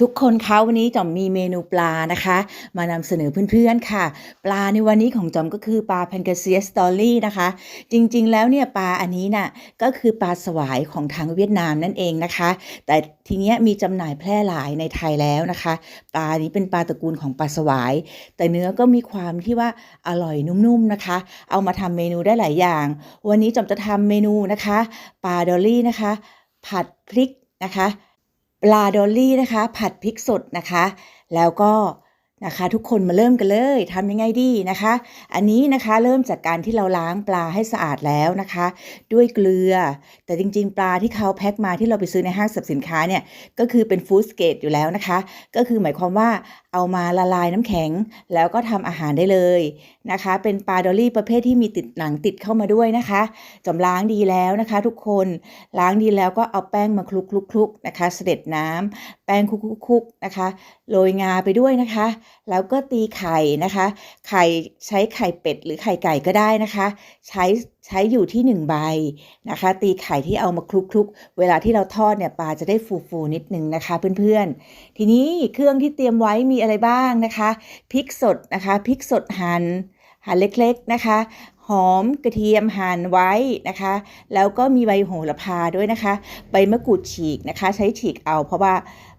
ทุกคนคะวันนี้จอมมีเมนูปลานะคะ มานำเสนอเพื่อนๆค่ะ ปลาในวันนี้ของจอมก็คือปลาแพนกาเซียสตอรี่นะคะ จริงๆแล้วเนี่ยปลาอันนี้น่ะก็คือปลาสวายของทางเวียดนามนั่นเองนะคะ แต่ทีเนี้ยมีจำหน่ายแพร่หลายในไทยแล้วนะคะ ปลานี้เป็นปลาตระกูลของปลาสวาย แต่เนื้อก็มีความที่ว่าอร่อยนุ่มๆนะคะ เอามาทำเมนูได้หลายอย่าง วันนี้จอมจะทำเมนูนะคะปลาดอลลี่นะคะ ผัดพริกนะคะ ปลาดอลลี่นะคะ ผัดพริกสดนะคะ แล้วก็ นะคะ ทุกคนมาเริ่มกันเลยทำยังไงดีนะคะ อันนี้นะคะเริ่มจากการที่เราล้างปลาให้สะอาดแล้วนะคะ ด้วยเกลือ แต่จริงๆ ปลาที่เขาแพ็คมาที่เราไปซื้อในห้างสรรพสินค้าเนี่ยก็คือเป็นฟู้ดสเกตอยู่แล้วนะคะ ก็คือหมายความว่าเอามาละลายน้ำแข็ง แล้วก็ทำอาหารได้เลยนะคะ เป็นปลาดอลลี่ประเภทที่มีติดหนังติดเข้ามาด้วยนะคะจำล้างดีแล้วนะคะ ทุกคนล้างดีแล้วก็เอาแป้งมาคลุกๆๆนะคะ เสด็จน้ำแป้งคลุกๆๆนะคะโรยงาไปด้วยนะคะแล้วก็ตีไข่นะคะ ไข่ใช้ไข่เป็ดหรือไข่ไก่ก็ได้นะคะ ใช้ใช้อยู่ที่ 1 ใบนะคะ ตีไข่ที่เอามาคลุกๆ เวลาที่เราทอดเนี่ยปลาจะได้ฟูๆนิดนึงนะคะเพื่อนๆ ทีนี้เครื่องที่เตรียมไว้มีอะไรบ้างนะคะพริกสดนะคะพริกสดหัน่นหั่นเล็กๆนะคะ หอมกระเทียมหั่นไว้นะคะ แล้วก็มีใบโหระพาด้วยนะคะ ใบมะกรูดฉีกนะคะ ใช้ฉีกเอาเพราะว่า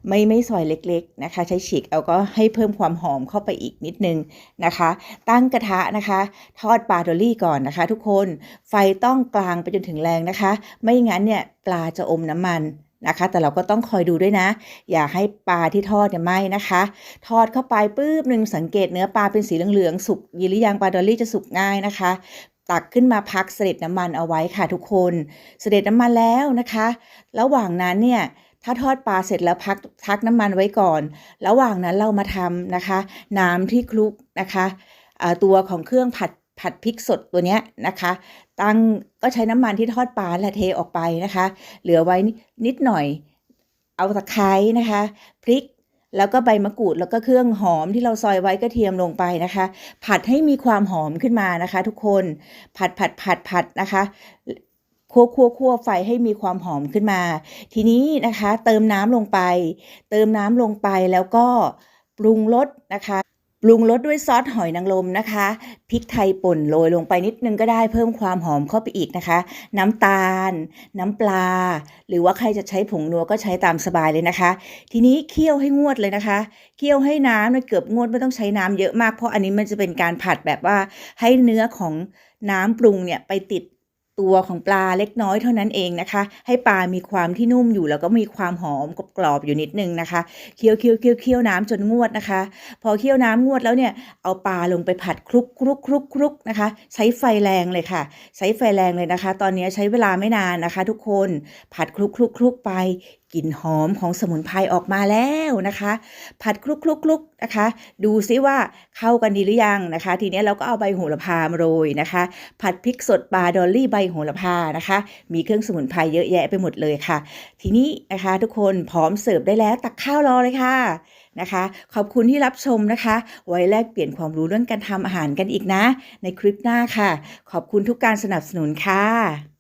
ไม่ไม่ซอยเล็กๆนะคะ ใช้ฉีกเอาก็ให้เพิ่มความหอมเข้าไปอีกนิดนึงนะคะ ตั้งกระทะนะคะ ทอดปลาดอลลี่ก่อนนะคะ ทุกคนไฟต้องกลางไปจนถึงแรงนะคะ ไม่งั้นเนี่ยปลาจะอมน้ำมัน นะคะ แต่เราก็ต้องคอยดูด้วยนะ อย่าให้ปลาที่ทอดเนี่ยไหม้นะคะ ทอดเข้าไปปื้บหนึ่งสังเกตเนื้อปลาเป็นสีเหลืองๆสุกยีหรือยังปลาดอลลี่จะสุกง่ายนะคะ ตักขึ้นมาพักเสด็จน้ำมันเอาไว้ค่ะทุกคน เสด็จน้ำมันแล้วนะคะ ระหว่างนั้นเนี่ยถ้าทอดปลาเสร็จแล้วพักพักน้ำมันไว้ก่อน ระหว่างนั้นเรามาทำนะคะ น้ำที่คลุกนะคะตัวของเครื่องผัด ผัดพริกสดตัวเนี้ยนะคะ ตั้งก็ใช้น้ำมันที่ทอดปลาและเทออกไปนะคะ เหลือไว้นิดหน่อย เอาตะไคร้นะคะ พริกแล้วก็ใบมะกรูดแล้วก็เครื่องหอมที่เราซอยไว้กระเทียมลงไปนะคะ ผัดให้มีความหอมขึ้นมานะคะ ทุกคนผัดผัดผัดผัดนะคะคั่วคั่วคั่วไฟให้มีความหอมขึ้นมา ทีนี้นะคะ เติมน้ำลงไป เติมน้ำลงไปแล้วก็ปรุงรสนะคะ ปรุงรสด้วยซอสหอยนางรมนะคะ พริกไทยป่นโรยลงไปนิดนึงก็ได้เพิ่มความหอมเข้าไปอีกนะคะ น้ำตาล น้ำปลา หรือว่าใครจะใช้ผงนัวก็ใช้ตามสบายเลยนะคะ ทีนี้เคี่ยวให้งวดเลยนะคะ เคี่ยวให้น้ำเกือบงวดไม่ต้องใช้น้ำเยอะมากเพราะอันนี้มันจะเป็นการผัดแบบว่าให้เนื้อของน้ำปรุงเนี่ยไปติด ตัวของปลาเล็กน้อยเท่านั้นเองนะคะ ให้ปลามีความที่นุ่มอยู่แล้วก็มีความหอมกรอบอยู่นิดนึงนะคะเคี่ยวเคี่ยวเคี่ยวเคี่ยวน้ำจนงวดนะคะ พอเคี่ยวน้ำงวดแล้วเนี่ยเอาปลาลงไปผัดคลุกคลุกคลุกคลุกนะคะ ใช้ไฟแรงเลยค่ะ ใช้ไฟแรงเลยนะคะ ตอนนี้ใช้เวลาไม่นานนะคะ ทุกคนผัดคลุกคลุกคลุกไป กลิ่นหอมของสมุนไพรออกมาแล้วนะคะ ผัดคลุกคลุกคลุกนะคะ ดูซิว่าเข้ากันดีหรือยังนะคะ ทีนี้เราก็เอาใบโหระพามาโรยนะคะ ผัดพริกสดปลาดอลลี่ใบโหระพานะคะ มีเครื่องสมุนไพรเยอะแยะไปหมดเลยค่ะ ทีนี้นะคะทุกคนพร้อมเสิร์ฟได้แล้วตักข้าวรอเลยค่ะนะคะ ขอบคุณที่รับชมนะคะ ไว้แลกเปลี่ยนความรู้เรื่องการทำอาหารกันอีกนะ ในคลิปหน้าค่ะ ขอบคุณทุกการสนับสนุนค่ะ